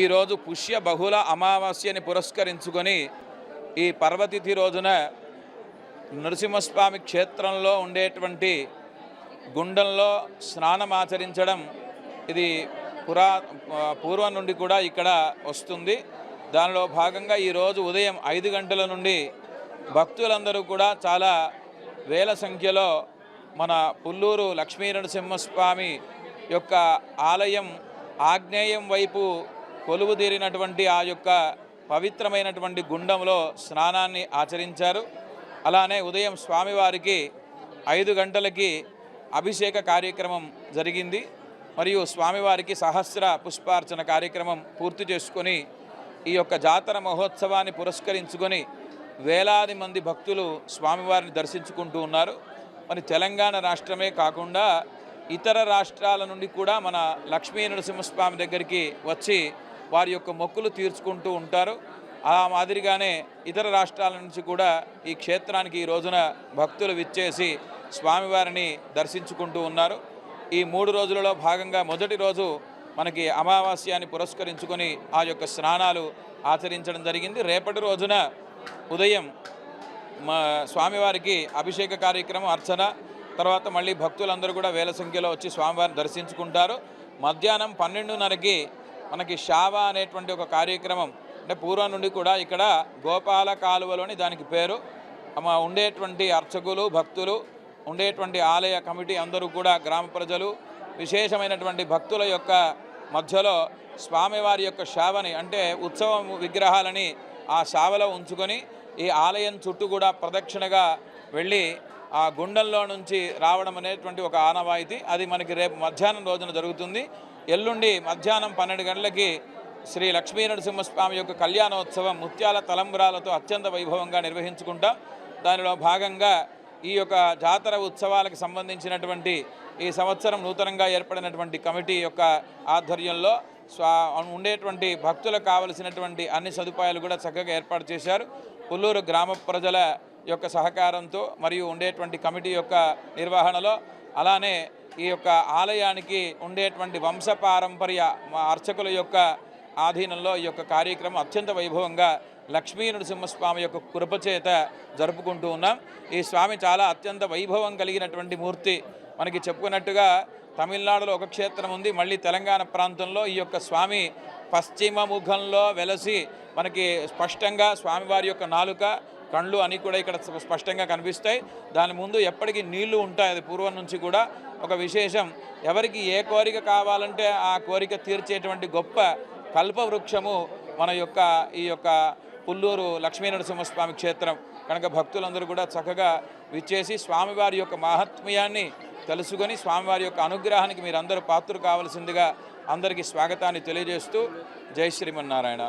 ఈరోజు పుష్య బహుళ అమావాస్యని పురస్కరించుకొని ఈ పర్వతిథి రోజున నరసింహస్వామి క్షేత్రంలో ఉండేటువంటి గుండంలో స్నానం ఆచరించడం ఇది పురా పూర్వం నుండి కూడా ఇక్కడ వస్తుంది. దానిలో భాగంగా ఈరోజు ఉదయం ఐదు గంటల నుండి భక్తులందరూ కూడా చాలా వేల సంఖ్యలో మన పుల్లూరు లక్ష్మీ నరసింహస్వామి యొక్క ఆలయం ఆగ్నేయం వైపు కొలువు తీరినటువంటి ఆ యొక్క పవిత్రమైనటువంటి గుండంలో స్నానాన్ని ఆచరించారు. అలానే ఉదయం స్వామివారికి ఐదు గంటలకి అభిషేక కార్యక్రమం జరిగింది. మరియు స్వామివారికి సహస్ర పుష్పార్చన కార్యక్రమం పూర్తి చేసుకొని ఈ యొక్క జాతర మహోత్సవాన్ని పురస్కరించుకొని వేలాది మంది భక్తులు స్వామివారిని దర్శించుకుంటూ ఉన్నారు. మరి తెలంగాణ రాష్ట్రమే కాకుండా ఇతర రాష్ట్రాల నుండి కూడా మన లక్ష్మీ నరసింహస్వామి దగ్గరికి వచ్చి వారి యొక్క మొక్కులు తీర్చుకుంటూ ఉంటారు. ఆ మాదిరిగానే ఇతర రాష్ట్రాల నుంచి కూడా ఈ క్షేత్రానికి ఈ రోజున భక్తులు విచ్చేసి స్వామివారిని దర్శించుకుంటూ ఉన్నారు. ఈ మూడు రోజులలో భాగంగా మొదటి రోజు మనకి అమావాస్యాన్ని పురస్కరించుకొని ఆ యొక్క స్నానాలు ఆచరించడం జరిగింది. రేపటి రోజున ఉదయం మా స్వామివారికి అభిషేక కార్యక్రమం అర్చన తర్వాత మళ్ళీ భక్తులందరూ కూడా వేల సంఖ్యలో వచ్చి స్వామివారిని దర్శించుకుంటారు. మధ్యాహ్నం పన్నెండున్నరకి మనకి షావా అనేటువంటి ఒక కార్యక్రమం అంటే పూర్వం నుండి కూడా ఇక్కడ గోపాల కాలువలోని దానికి పేరు. ఉండేటువంటి అర్చకులు భక్తులు ఉండేటువంటి ఆలయ కమిటీ అందరూ కూడా గ్రామ ప్రజలు విశేషమైనటువంటి భక్తుల యొక్క మధ్యలో స్వామివారి యొక్క శావని అంటే ఉత్సవం విగ్రహాలని ఆ శావలో ఉంచుకొని ఈ ఆలయం చుట్టూ కూడా ప్రదక్షిణగా వెళ్ళి ఆ గుండెల్లో నుంచి రావడం అనేటువంటి ఒక ఆనవాయితీ. అది మనకి రేపు మధ్యాహ్నం రోజున జరుగుతుంది. ఎల్లుండి మధ్యాహ్నం పన్నెండు గంటలకి శ్రీ లక్ష్మీ నరసింహస్వామి యొక్క కళ్యాణోత్సవం ముత్యాల తలంబ్రాలతో అత్యంత వైభవంగా నిర్వహించుకుంటాం. దానిలో భాగంగా ఈ యొక్క జాతర ఉత్సవాలకు సంబంధించినటువంటి ఈ సంవత్సరం నూతనంగా ఏర్పడినటువంటి కమిటీ యొక్క ఆధ్వర్యంలో స్వా ఉండేటువంటి భక్తులకు కావలసినటువంటి అన్ని సదుపాయాలు కూడా చక్కగా ఏర్పాటు చేశారు. పుల్లూరు గ్రామ ప్రజల యొక్క సహకారంతో మరియు ఉండేటువంటి కమిటీ యొక్క నిర్వహణలో అలానే ఈ యొక్క ఆలయానికి ఉండేటువంటి వంశపారంపర్య మా అర్చకుల యొక్క ఆధీనంలో ఈ యొక్క కార్యక్రమం అత్యంత వైభవంగా లక్ష్మీ నరసింహస్వామి యొక్క కృపచేత జరుపుకుంటూ ఉన్నాం. ఈ స్వామి చాలా అత్యంత వైభవం కలిగినటువంటి మూర్తి. మనకి చెప్పుకున్నట్టుగా తమిళనాడులో ఒక క్షేత్రం ఉంది. మళ్ళీ తెలంగాణ ప్రాంతంలో ఈ యొక్క స్వామి పశ్చిమ ముఖంలో వెలసి మనకి స్పష్టంగా స్వామివారి యొక్క నాలుక కళ్ళు అని కూడా ఇక్కడ స్పష్టంగా కనిపిస్తాయి. దాని ముందు ఎప్పటికీ నీళ్ళు ఉంటాయి. అది పూర్వం నుంచి కూడా ఒక విశేషం. ఎవరికి ఏ కోరిక కావాలంటే ఆ కోరిక తీర్చేటువంటి గొప్ప కల్పవృక్షము మన యొక్క ఈ యొక్క పుల్లూరు లక్ష్మీనరసింహస్వామి క్షేత్రం. కనుక భక్తులందరూ కూడా చక్కగా విచ్చేసి స్వామివారి యొక్క మహాత్మ్యాన్ని తెలుసుకొని స్వామివారి యొక్క అనుగ్రహానికి మీరందరూ పాత్రలు కావలసిందిగా అందరికీ స్వాగతాన్ని తెలియజేస్తూ జై శ్రీమన్నారాయణ.